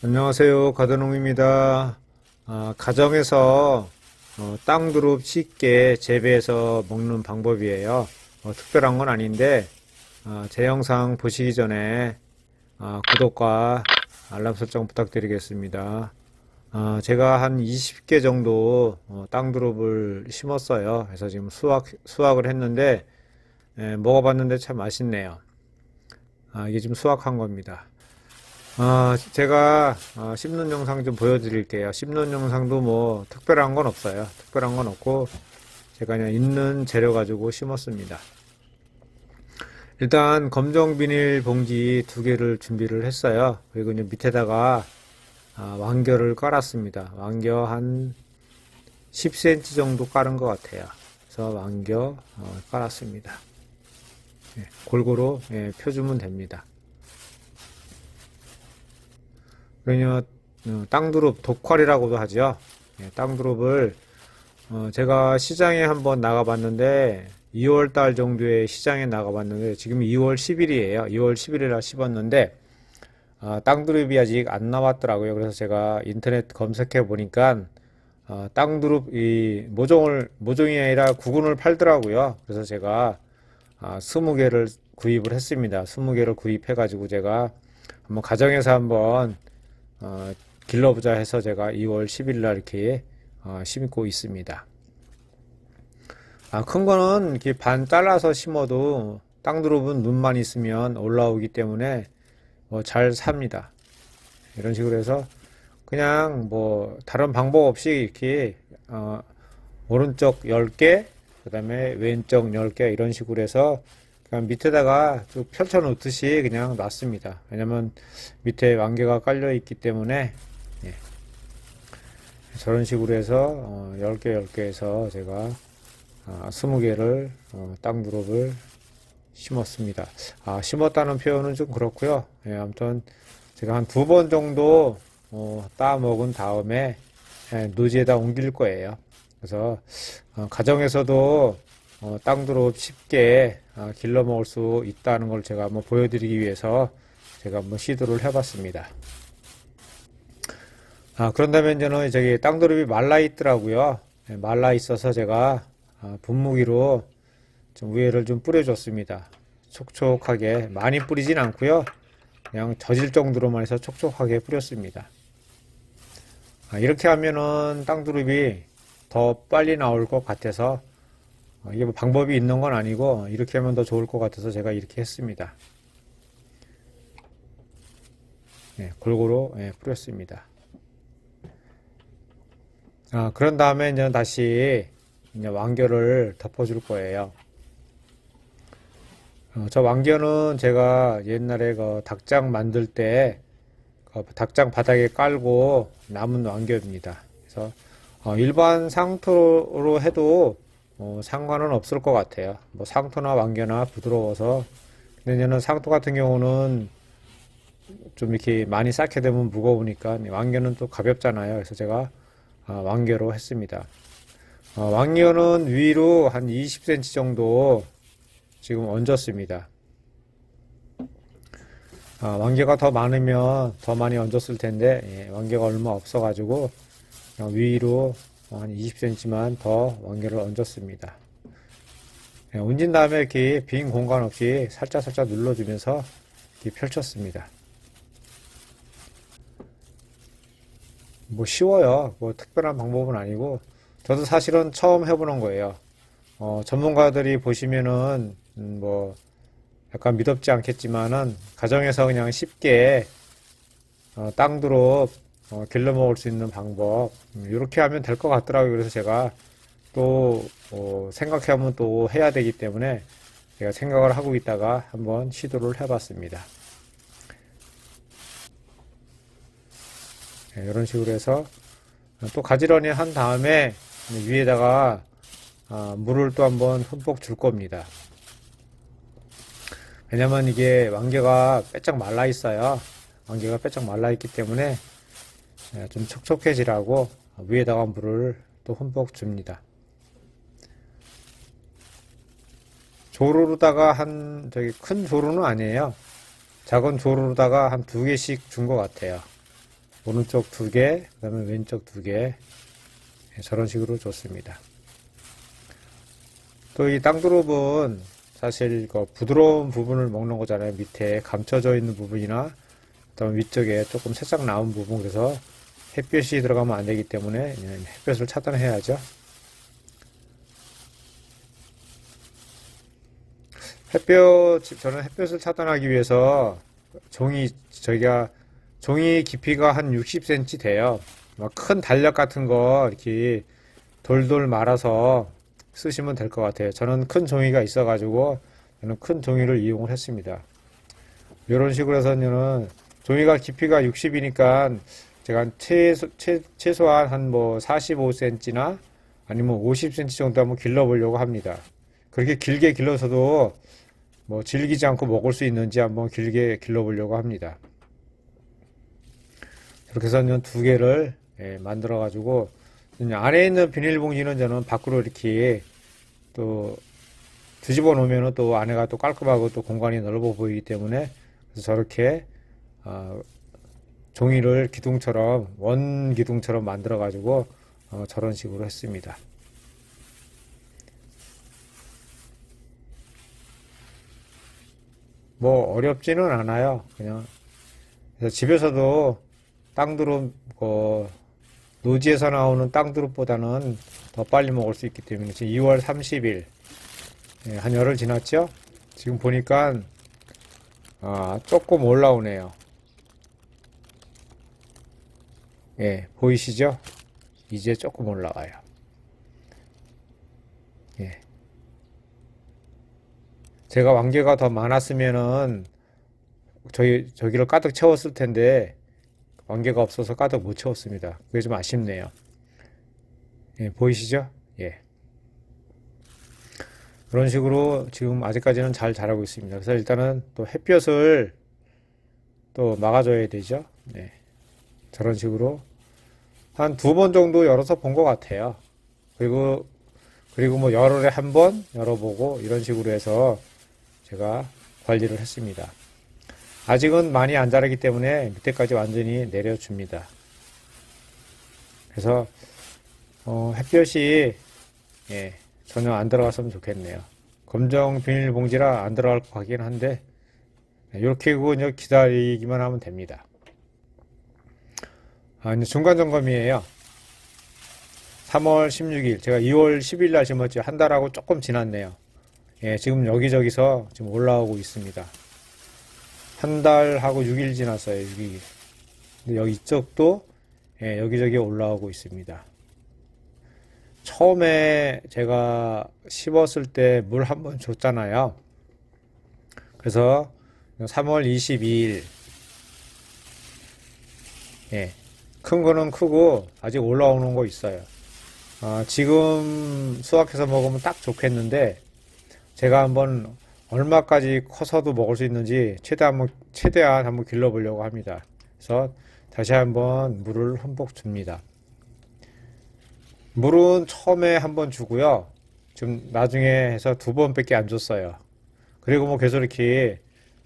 안녕하세요. 가드농입니다. 아, 가정에서 어, 땅두릅 쉽게 재배해서 먹는 방법이에요. 어, 특별한 건 아닌데 아, 제 영상 보시기 전에 아, 구독과 알람 설정 부탁드리겠습니다. 아, 제가 한 20개 정도 어, 땅두릅을 심었어요. 그래서 지금 수확, 수확을 했는데 예, 먹어봤는데 참 맛있네요. 아, 이게 지금 수확한 겁니다. 아, 제가 어, 씹는 영상 좀 보여드릴게요. 씹는 영상도 뭐 특별한 건 없어요. 특별한 건 없고 제가 그냥 있는 재료 가지고 심었습니다. 일단 검정 비닐 봉지 두 개를 준비를 했어요. 그리고 이제 밑에다가 아, 완겨를 깔았습니다. 완겨 한 10cm 정도 깔은 것 같아요. 그래서 완겨 어, 깔았습니다. 예, 골고루 예, 펴주면 됩니다. 그러면 어, 땅두릅 독활이라고도 하죠. 예, 땅두릅을 어, 제가 시장에 한번 나가봤는데 2월 달 정도에 시장에 나가봤는데 지금 2월 10일이에요. 2월 10일이라 씹었는데 아, 땅두릅이 아직 안 나왔더라고요. 그래서 제가 인터넷 검색해 보니까 어, 땅두릅 이 모종을 모종이 아니라 구근을 팔더라고요. 그래서 제가 아, 20개를 구입을 했습니다. 20개를 구입해 가지고 제가 한번 가정에서 한번 어, 길러보자 해서 제가 2월 10일 날 이렇게 어, 심고 있습니다. 아, 큰 거는 이렇게 반 잘라서 심어도 땅두릅은 눈만 있으면 올라오기 때문에 뭐 잘 삽니다. 이런 식으로 해서 그냥 뭐 다른 방법 없이 이렇게 어, 오른쪽 10개, 그 다음에 왼쪽 10개 이런 식으로 해서 그냥 밑에다가 쭉 펼쳐 놓듯이 그냥 놨습니다. 왜냐면 밑에 완개가 깔려 있기 때문에 예. 저런 식으로 해서 어, 10개 10개 해서 제가 아, 20개를 어, 땅두릅을 심었습니다. 아, 심었다는 표현은 좀 그렇고요. 예, 아무튼 제가 한 두 번 정도 어, 따 먹은 다음에 예, 노지에다 옮길 거예요. 그래서 어, 가정에서도 어, 땅두릅 쉽게 어, 길러 먹을 수 있다는 걸 제가 한번 보여드리기 위해서 제가 한번 시도를 해봤습니다. 아, 그런다면 저는 저기 땅두릅이 말라 있더라고요. 예, 말라 있어서 제가 아, 분무기로 좀 위에를 좀 뿌려줬습니다. 촉촉하게 많이 뿌리진 않고요. 그냥 젖을 정도로만 해서 촉촉하게 뿌렸습니다. 아, 이렇게 하면은 땅두릅이 더 빨리 나올 것 같아서 어, 이게 뭐 방법이 있는 건 아니고 이렇게 하면 더 좋을 것 같아서 제가 이렇게 했습니다. 네, 골고루 네, 뿌렸습니다. 아, 그런 다음에 이제 다시 이제 완결을 덮어줄 거예요. 어, 저 완결은 제가 옛날에 그 닭장 만들 때 그 닭장 바닥에 깔고 남은 완결입니다. 그래서 어, 일반 상토로 해도 어, 상관은 없을 것 같아요. 뭐 상토나 완겨나 부드러워서 근데 저는 상토 같은 경우는 좀 이렇게 많이 쌓게 되면 무거우니까 완겨는 또 가볍잖아요. 그래서 제가 아, 완겨로 했습니다. 어, 왕녀는 위로 한 20cm 정도 지금 얹었습니다. 아, 왕개가 더 많으면 더 많이 얹었을 텐데 예, 왕개가 얼마 없어가지고 위로 한 20cm만 더 왕개를 얹었습니다. 예, 얹은 다음에 이렇게 빈 공간 없이 살짝 살짝 눌러주면서 이렇게 펼쳤습니다. 뭐 쉬워요. 뭐 특별한 방법은 아니고 저도 사실은 처음 해보는 거예요. 어, 전문가들이 보시면은 음, 뭐 약간 믿었지 않겠지만은 가정에서 그냥 쉽게 어, 땅두릅 어, 길러 먹을 수 있는 방법 음, 이렇게 하면 될 것 같더라고요. 그래서 제가 또 어, 생각해보면 또 해야 되기 때문에 제가 생각을 하고 있다가 한번 시도를 해봤습니다. 네, 이런 식으로 해서 또 가지런히 한 다음에 위에다가 아, 물을 또 한번 흠뻑 줄 겁니다. 왜냐면 이게 왕개가 빼짝 말라 있어요. 왕개가 빼짝 말라 있기 때문에 예, 좀 촉촉해지라고 위에다가 물을 또 흠뻑 줍니다. 조로로다가 한 저기 큰 조로는 아니에요. 작은 조로로다가 한 두 개씩 준 것 같아요. 오른쪽 두 개, 그 다음에 왼쪽 두 개. 예, 저런 식으로 줬습니다. 또 이 땅두릅은 사실 그 부드러운 부분을 먹는 거잖아요. 밑에 감춰져 있는 부분이나 그다음 위쪽에 조금 살짝 나온 부분 그래서 햇볕이 들어가면 안 되기 때문에 예, 햇볕을 차단해야죠. 햇볕 저는 햇볕을 차단하기 위해서 종이 저희가 종이 깊이가 한 60cm 돼요. 막큰 달력 같은 거 이렇게 돌돌 말아서 쓰시면 될 것 같아요. 저는 큰 종이가 있어가지고 저는 큰 종이를 이용을 했습니다. 이런 식으로 해서는 종이가 깊이가 60이니까 제가 최소, 최, 최소한 한 뭐 45cm나 아니면 50cm 정도 한번 길러보려고 합니다. 그렇게 길게 길러서도 뭐 질기지 않고 먹을 수 있는지 한번 길게 길러보려고 합니다. 이렇게 해서는 두 개를 예, 만들어 가지고 안에 있는 비닐봉지는 저는 밖으로 이렇게 또 뒤집어 놓으면 또 안에가 또 깔끔하고 또 공간이 넓어 보이기 때문에 저렇게 어, 종이를 기둥처럼 원 기둥처럼 만들어 가지고 어, 저런 식으로 했습니다. 뭐 어렵지는 않아요. 그냥 집에서도 땅두릅 그 노지에서 나오는 땅두릅보다는 더 빨리 먹을 수 있기 때문에 지금 2월 30일 예, 한 열흘 지났죠? 지금 보니까 아, 조금 올라오네요. 예, 보이시죠? 이제 조금 올라와요. 예. 제가 완개가 더 많았으면은 저희 저기를 가득 채웠을 텐데 완개가 없어서 가득 못 채웠습니다. 그게 좀 아쉽네요. 예, 보이시죠? 예. 그런 식으로 지금 아직까지는 잘 자라고 있습니다. 그래서 일단은 또 햇볕을 또 막아줘야 되죠. 네. 저런 식으로 한 두 번 정도 열어서 본 것 같아요. 그리고 그리고 뭐 열흘에 한 번 열어보고 이런 식으로 해서 제가 관리를 했습니다. 아직은 많이 안 자라기 때문에 밑에까지 완전히 내려줍니다. 그래서 어, 햇볕이 예, 전혀 안 들어갔으면 좋겠네요. 검정 비닐봉지라 안 들어갈 것 같긴 한데 이렇게 그냥 기다리기만 하면 됩니다. 아, 이제 중간 점검이에요. 3월 16일, 제가 2월 10일 날 심었죠. 한 달하고 조금 지났네요. 예, 지금 여기저기서 지금 올라오고 있습니다. 한 달하고 6일 지났어요, 6일. 근데 여기 이쪽도 예, 여기저기 올라오고 있습니다. 처음에 제가 심었을 때 물 한 번 줬잖아요. 그래서 3월 22일, 예, 큰 거는 크고 아직 올라오는 거 있어요. 아, 지금 수확해서 먹으면 딱 좋겠는데 제가 한번 얼마까지 커서도 먹을 수 있는지 최대한 한번, 최대한 한번 길러보려고 합니다. 그래서 다시 한번 물을 흠뻑 줍니다. 물은 처음에 한번 주고요. 좀 나중에 해서 두 번밖에 안 줬어요. 그리고 뭐 계속 이렇게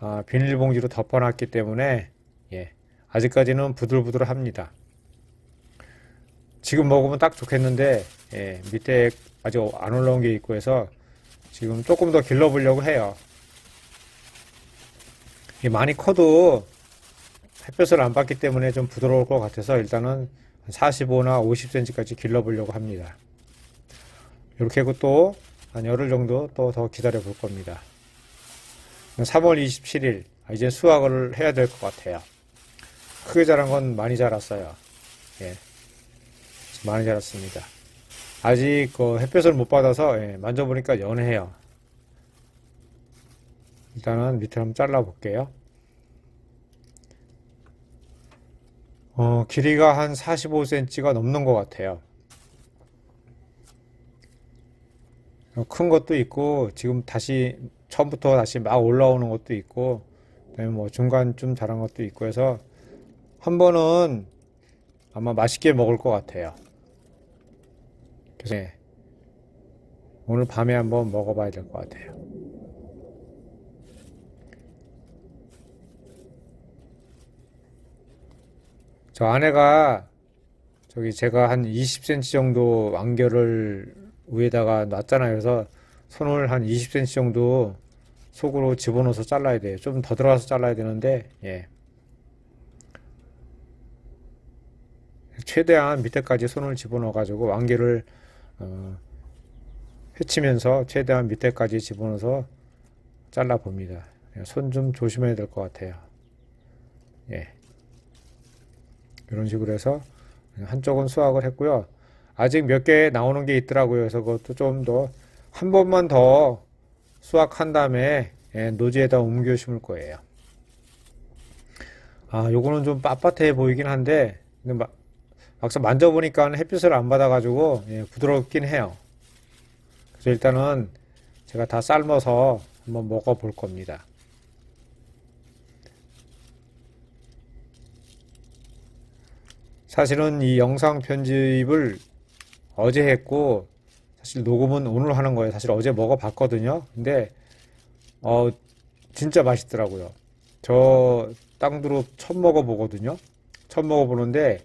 아, 비닐봉지로 덮어놨기 때문에 예, 아직까지는 부들부들합니다. 지금 먹으면 딱 좋겠는데 예, 밑에 아직 안 올라온 게 있고 해서 지금 조금 더 길러보려고 해요. 많이 커도 햇볕을 안 받기 때문에 좀 부드러울 것 같아서 일단은 45나 50cm까지 길러보려고 합니다. 이렇게 하고 또 한 열흘 정도 또 더 기다려 볼 겁니다. 3월 27일 아, 이제 수확을 해야 될 것 같아요. 크게 자란 건 많이 자랐어요. 예, 많이 자랐습니다. 아직 그 햇볕을 못 받아서 예, 만져보니까 연해요. 일단은 밑을 한번 잘라 볼게요. 어, 길이가 한 45cm가 넘는 것 같아요. 어, 큰 것도 있고 지금 다시 처음부터 다시 막 올라오는 것도 있고 뭐 중간쯤 자란 것도 있고 해서 한 번은 아마 맛있게 먹을 것 같아요. 그래서 네. 오늘 밤에 한번 먹어봐야 될 것 같아요. 저 아내가 저기 제가 한 20cm 정도 완결을 위에다가 놨잖아요. 그래서 손을 한 20cm 정도 속으로 집어넣어서 잘라야 돼요. 좀 더 들어가서 잘라야 되는데, 예. 최대한 밑에까지 손을 집어넣어 가지고 완결을 어, 헤치면서 최대한 밑에까지 집어넣어서 잘라 봅니다. 손 좀 조심해야 될 것 같아요. 예. 이런 식으로 해서 한쪽은 수확을 했고요. 아직 몇 개 나오는 게 있더라고요. 그래서 그것도 좀 더 한 번만 더 수확한 다음에 예, 노지에다 옮겨 심을 거예요. 아, 요거는 좀 빳빳해 보이긴 한데 근데 막, 막상 만져보니까 햇빛을 안 받아가지고 예, 부드럽긴 해요. 그래서 일단은 제가 다 삶아서 한번 먹어볼 겁니다. 사실은 이 영상 편집을 어제 했고 사실 녹음은 오늘 하는 거예요. 사실 어제 먹어봤거든요. 근데 어 진짜 맛있더라고요. 저 땅두릅 처음 먹어보거든요. 처음 먹어보는데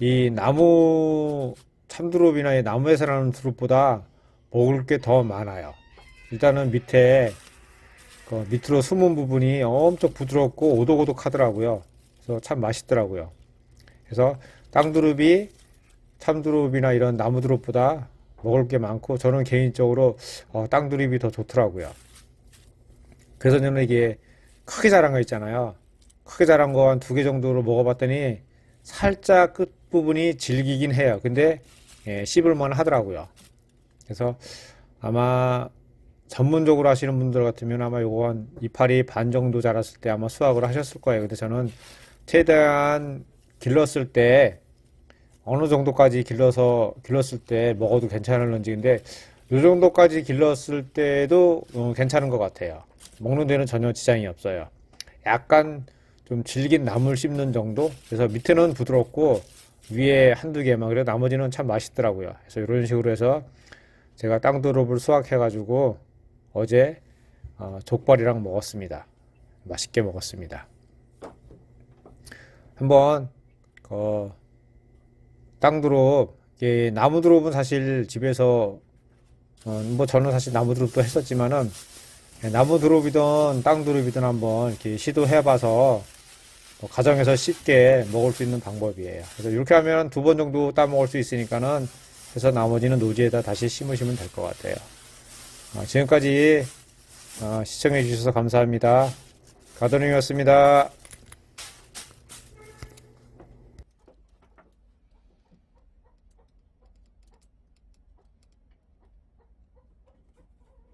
이 나무 참두릅이나 이 나무에서 나는 두릅보다 먹을 게 더 많아요. 일단은 밑에 그 밑으로 숨은 부분이 엄청 부드럽고 오독오독하더라고요. 그래서 참 맛있더라고요. 그래서 땅두릅이 참두릅이나 이런 나무두릅보다 먹을 게 많고 저는 개인적으로 어, 땅두릅이 더 좋더라고요. 그래서 저는 이게 크게 자란 거 있잖아요. 크게 자란 거 한 두 개 정도로 먹어봤더니 살짝 끝 부분이 질기긴 해요. 근데 예, 씹을만 하더라고요. 그래서 아마 전문적으로 하시는 분들 같으면 아마 요거 한 이파리 반 정도 자랐을 때 아마 수확을 하셨을 거예요. 근데 저는 최대한 길렀을 때 어느 정도까지 길러서 길렀을 때 먹어도 괜찮을런지 근데 이 정도까지 길렀을 때도 어, 괜찮은 것 같아요. 먹는 데는 전혀 지장이 없어요. 약간 좀 질긴 나물 씹는 정도? 그래서 밑에는 부드럽고 위에 한두 개만 그래도 나머지는 참 맛있더라고요. 그래서 이런 식으로 해서 제가 땅두릅을 수확해가지고 어제 어, 족발이랑 먹었습니다. 맛있게 먹었습니다. 한번 그 땅두릅 이게 나무두릅은 사실 집에서 어, 뭐 저는 사실 나무두릅도 했었지만은 예, 나무두릅이든 땅두릅이든 한번 이렇게 시도해봐서 뭐 가정에서 쉽게 먹을 수 있는 방법이에요. 그래서 이렇게 하면 두 번 정도 따 먹을 수 있으니까는 그래서 나머지는 노지에다 다시 심으시면 될 것 같아요. 어, 지금까지 어, 시청해 주셔서 감사합니다. 가더님이었습니다.